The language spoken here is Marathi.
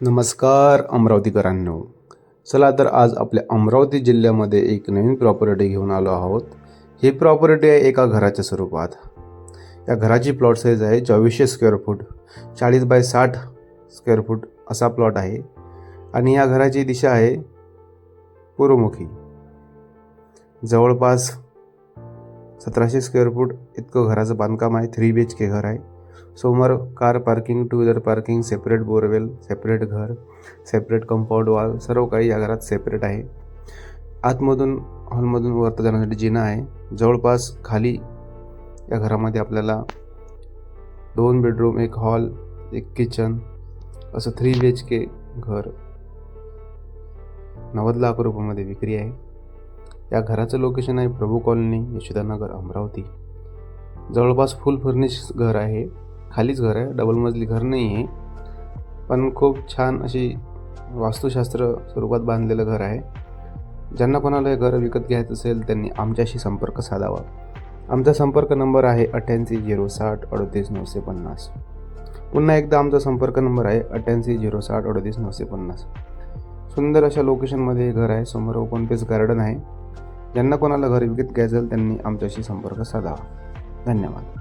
नमस्कार अमरावतीकरांनो. चला तर आज आपल्या अमरावती जिल्ह्यामध्ये एक नवीन प्रॉपर्टी घेऊन आलो आहोत. ही प्रॉपर्टी आहे एका घराच्या स्वरूपात. या घराची प्लॉट साईज आहे चोवीसशे स्क्वेअर फूट चाळीस बाय साठ स्क्वेअर फूट असा प्लॉट आहे. आणि या घराची दिशा आहे पूर्वमुखी. जवळपास सतराशे स्क्वेअर फूट इतकं घराचं बांधकाम आहे थ्री बी एच के घर आहे. समोर car parking two wheeler parking separate borewell separate घर सेपरेट कंपाऊंड वॉल सर्व काही या घरात सेपरेट आहे. आतमधून हॉलमधून वरता जाण्यासाठी जिना आहे. जवळपास खाली या घरामध्ये आपल्याला दोन बेडरूम एक हॉल एक किचन असं थ्री बी एच के घर नव्वद लाख रुपयामध्ये विक्री आहे. या घराचं लोकेशन आहे प्रभू कॉलनी यशोदानगर अमरावती. जवळपास फुल फर्निश घर आहे. खालीच घर आहे डबल मजली घर नाही आहे. पण खूप छान अशी वास्तुशास्त्र स्वरूपात बांधलेलं घर आहे. ज्यांना कोणाला हे घर विकत घ्यायचं असेल त्यांनी आमच्याशी संपर्क साधावा. आमचा संपर्क नंबर आहे अठ्ठ्याऐंशी झिरो साठ अडतीस नऊशे पन्नास. पुन्हा एकदा आमचा संपर्क नंबर आहे अठ्ठ्याऐंशी झिरो साठ अडतीस नऊशे पन्नास. सुंदर अशा लोकेशनमध्ये हे घर आहे समोर ओपन पेस गार्डन आहे. ज्यांना कोणाला घर विकत घ्यायचं असेल त्यांनी आमच्याशी संपर्क साधावा. धन्यवाद.